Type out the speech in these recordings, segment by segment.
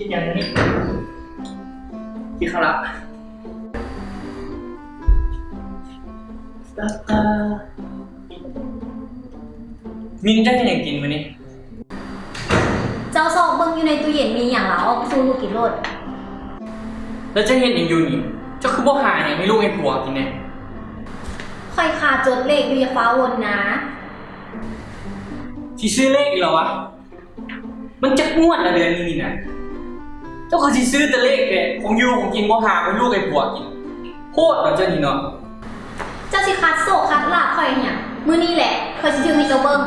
กินอย่างนี้กินข้าวละตาตามินจะให้ยังกินวันนี้เจ้าซอกเบิ่งอยู่ในตู้เย็นมีอย่างละออกสู้ลูกกินรดแล้วจะเห็นอย่างอยู่นี่เจ้าคือบ่หาอย่างไม่รู้ไอ้ผัวกินเนี่ยค่อยคาจดเลขอยู่อย่าฟ้าวนนะ ที่ซื้อเลขอีกเหรอวะ มันจะงวดละเดือนนี้นี่นะ เจ้าคือที่ซื้อแต่เลขแกของอยู่ของกินบ่หาไม่รู้ไอ้ผัวกินโคตรมันจะนี่เนาะเจ้าสิคัดโศกคัดลาบค่อยเนี่ย มื้อนี้แหละค่อยสิถึงให้เจ้าเบิ่ง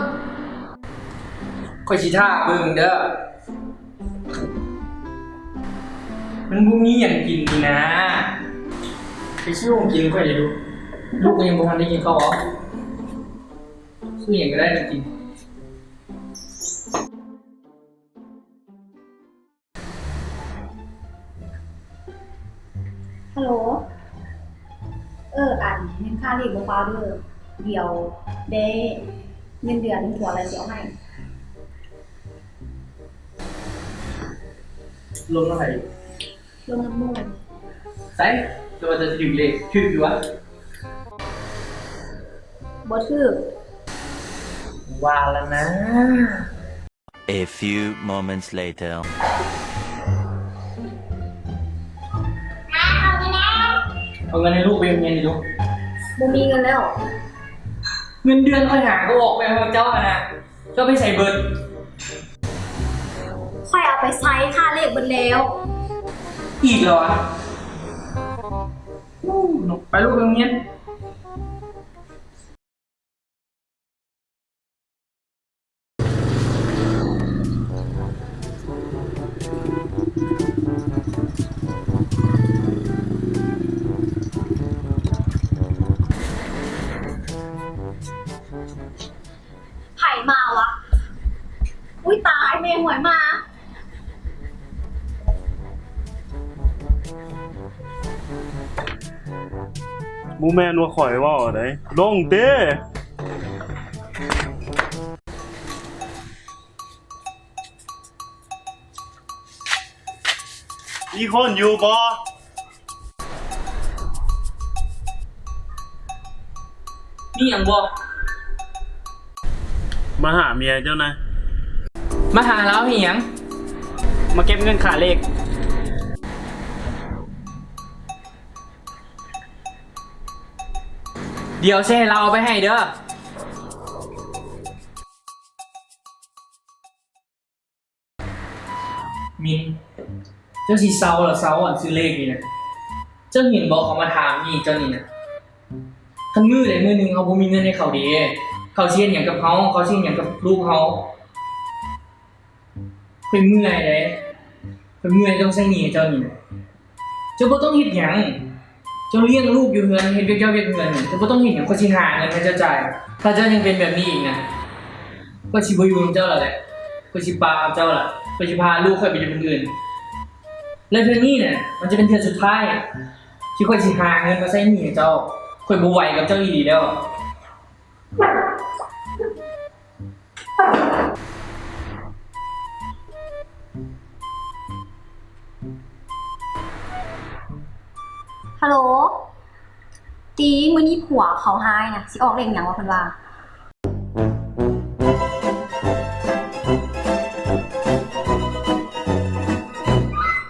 คอยชิท่าเบิ่งเด้อมันบ่มีอย่างกินนี่นะไปซื้อของกินค่อยจะดูลูกก็ยังบ่ทันได้กินข้าวอ๋อซื้ออย่างก็ได้นะกิน ฮัลโหล เอออันเงินค่าเรียกบ่ฟ้าเด้อเดี๋ยวได้เงินเดือนหัวอะไรสิเอาให้ ลงเท่าไหร่ลงน้ำมูกใส่ตัวจะถึงเลขถึงอยู่วะบ่ถือว่าแล้วนะ A few moments later. เอาเงินให้ลูกไปโรงเรียนดิลูกบ่มีเงินแล้ว เงินเดือนค่อยหาก็ออกไปให้เจ้าอะนะเจ้าไปใส่เบิร์ดค่อยเอาไปใช้ค่าเลขเบิดแล้ว อีกเหรอวะอู้หนูไปลูกไปโรงเรียน เมย์หวยมามูแมนว่าข่อยเว่าอะไรลงเด้มีคนอยู่บ่นี่อย่างบอกมาหาเมียเจ้านะ มาหาแล้วเหียง มาเก็บเงินขาเลขเดี๋ยวเช่เราเอาไปให้เด้อ มิน เจ้าสีเซาเหรอเซาอ่อนซื้อเลขนี่นะ เจ้าเห็นบอกเขามาถามนี่เจ้านี่นะทั้งมือเลยมือหนึ่งเขาบ่มีเงินให้เขาเดี เขาเชียนอย่างกับเขาเขาเชียนอย่างกับลูกเขา เป็นเมื่อยเลยเป็นเมื่อยต้องใช้หนี้เจ้านี่นะเจ้าบ่ต้องเฮ็ดหยังเจ้าเลี้ยงลูกอยู่เงินเฮ็ดเวียกเจ้าเวียกเงินเจ้าบ่ต้องเฮ็ดหยังก็สิหาเงินให้เจ้าจ่ายถ้าเจ้ายังเป็นแบบนี้อีกนะก็สิบ่อยู่กับเจ้าแล้วแหละก็สิปาเจ้าล่ะก็สิพาลูกค่อยไปอยู่คนอื่นแล้วเทื่อนี้เนี่ยมันจะเป็นเทื่อสุดท้ายที่ค่อยสิหาเงินมาใช้หนี้เจ้าค่อยบ่ไหวกับเจ้าอีหลีแล้ว ฮัลโหล ตีมื้อนี้ผัวเขาหายนะสิออกเลขหยังวะเพิ่นว่า